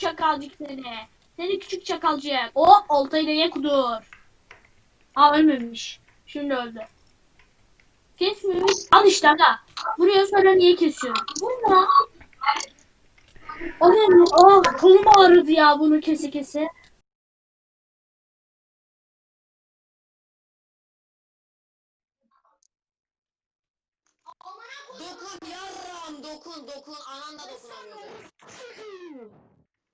çakalcık seni. Seni küçük çakalcık. O oltayla ye kudur. Aa ölmemiş. Şimdi öldü. Kesmiyor. Al işte aga. Buraya sonra niye kesiyorsun? Bu ne? O ne? Oh kolum ağrıdı ya bunu kese kese. Dokun yarram dokun dokun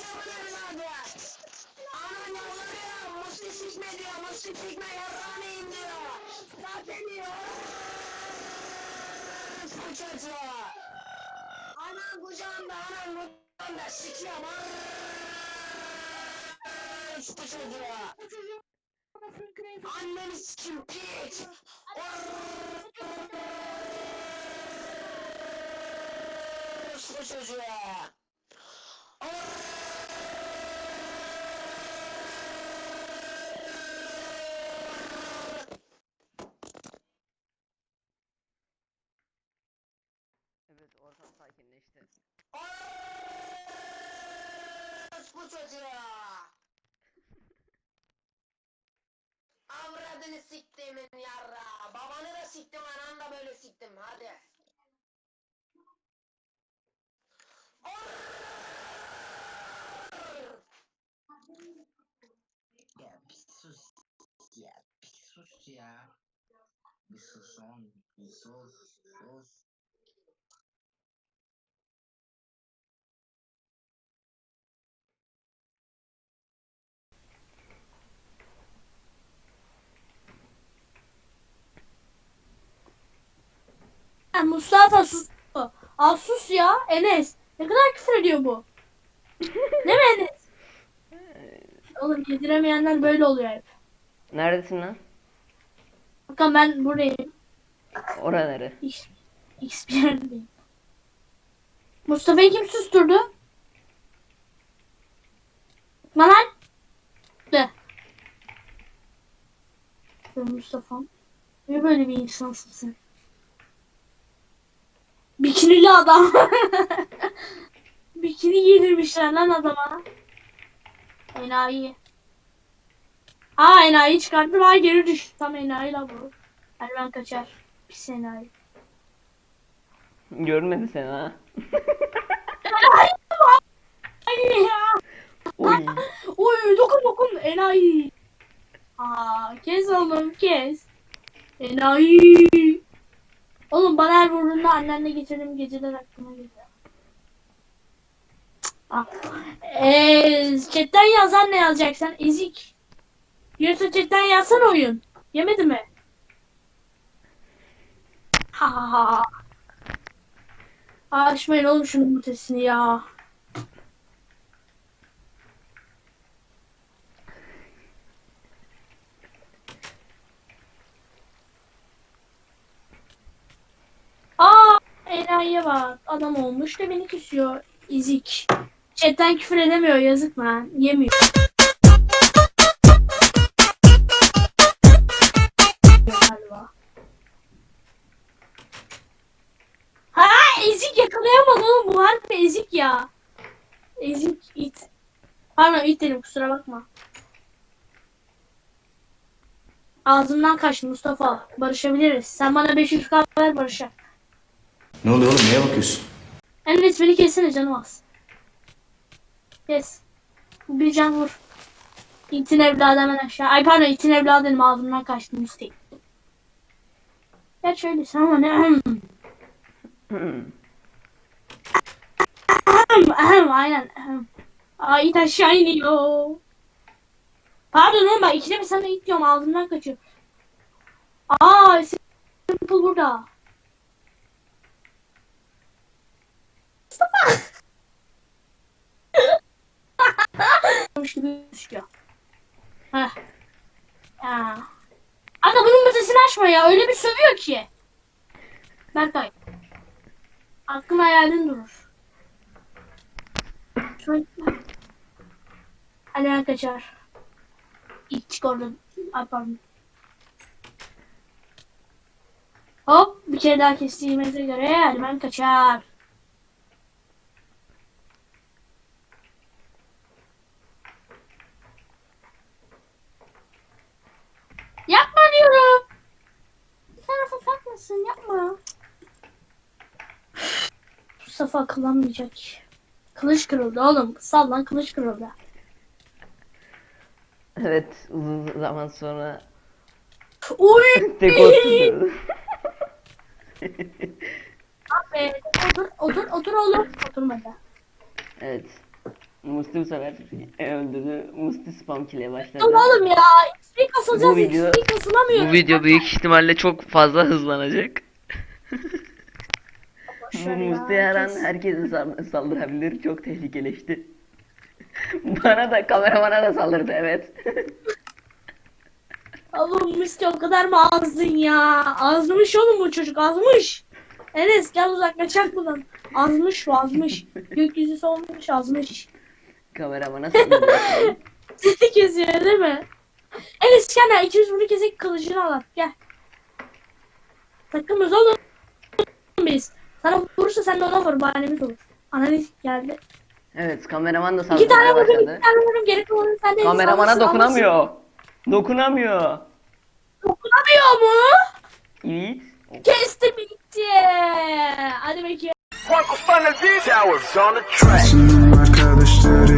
anan da dokunamıyordu. Ananı alışır. Şu çocuğa. Şu çocuğa. Ananı alışır. Çocuğa. Anan kucağımda, anan kucağımda, sikiyorum. Şu çocuğa. Anneni sikim piç. Şu çocuğa. Sakinleşti. Bu çocuğa. Avradını siktimin yarra. Babanı da siktim, ananı da böyle siktim. Hadi. Ya bir sus ya bir sus ya. Bir sus oğlum bir sus sus. Ha, Mustafa sus. Al sus ya Enes. Ne kadar küfür ediyor bu. ne mi Enes? Oğlum yediremeyenler böyle oluyor hep. Neredesin lan? Bakın ben buradayım. Oraları. X, X bir yerdeyim. Mustafa'yı kim susturdu? Lan De. Ben Mustafa'm. Niye böyle bir insansın sen? Bikinili adam. Bikini giydirmişler lan adama. Enayi. Aa enayi çıkarttım. Aa geri düş. Tam enayi la bu. Hadi ben kaçar. Pis enayi. Görmedi seni ha. Ay ya. Oy. Uy dokun dokun enayi. Aa kes oğlum kes. Enayi. Oğlum bana her vurduğunda annenle geçirdiğim geceler aklıma geliyor. Ah. Eee chatten yazan ne yazacaksın? Ezik. Yoksa chatten yazsan oyun. Yemedi mi? Ha ha ha. Açmayın oğlum şunun mutesini ya. Aa enayiye bak. Adam olmuş da beni küsüyor. İzik. Chatten küfür edemiyor yazık lan. Yemiyor. Galiba. Ha ezik yakalayamadı oğlum bu harbi ezik ya. Ezik it. Pardon it dedim kusura bakma. Ağzımdan kaçtı Mustafa. Barışabiliriz. Sen bana 500 k ver barışa. Ne oluyor oğlum? Neye bakıyorsun? Enes beni kessene canım az. Kes. Bir can vur. İtin evladı hemen aşağı. Ay pardon itin evladı dedim ağzımdan kaçtı mistake. Ya şöyle sen ama ne ahem ahem aynen ahem. Ay aşağı iniyor. Pardon oğlum bak ikide bir sana it diyorum ağzımdan kaçıyor. Aa simple burada. Mustafa. Gibi gözüküyor. Heh. Ya. Aga bunun müzesini açma ya. Öyle bir sövüyor ki. Berkay. Aklın hayalin durur. Hadi kaçar. İlk çık oradan. Pardon. Hop bir kere daha kestiğimize göre ben kaçar. Mustafa akıllamayacak. Kılıç kırıldı oğlum. Sal lan kılıç kırıldı. Evet uzun zaman sonra tek oturdu. Abi, otur, otur, otur oğlum. Oturmadı. evet. Musti bu sefer öldürdü. Musti spam kill'e başladı. Dur oğlum ya. XP kasılacağız. Bu video- XP kasılamıyor. Bu video büyük ihtimalle çok fazla hızlanacak. Musti her an kes. herkese sal- saldırabilir. Çok tehlikeleşti. Bana da kameramana da saldırdı evet. Oğlum Musti o kadar mı azdın ya? Azmış oğlum bu çocuk azmış. Enes gel uzaklaşak buradan. Azmış bu azmış. Gökyüzü solmuş azmış. kameramana saldırdı. Seni kesiyor değil mi? Enes gel ya 200 bunu kesek kılıcını al at, gel. Takımız oğlum biz. Sana vurursa sen de ona vur bahanemiz olur. Analiz geldi. evet kameraman da İki tane saldırmaya vurdum iki başladı. tane vurdum geri kalanı sen de Kameramana alırsın, dokunamıyor. Dokunamıyor. Dokunamıyor mu? Evet. Kesti bitti. Hadi bakayım. İçinde Yalçın'ı ister misin tanımayı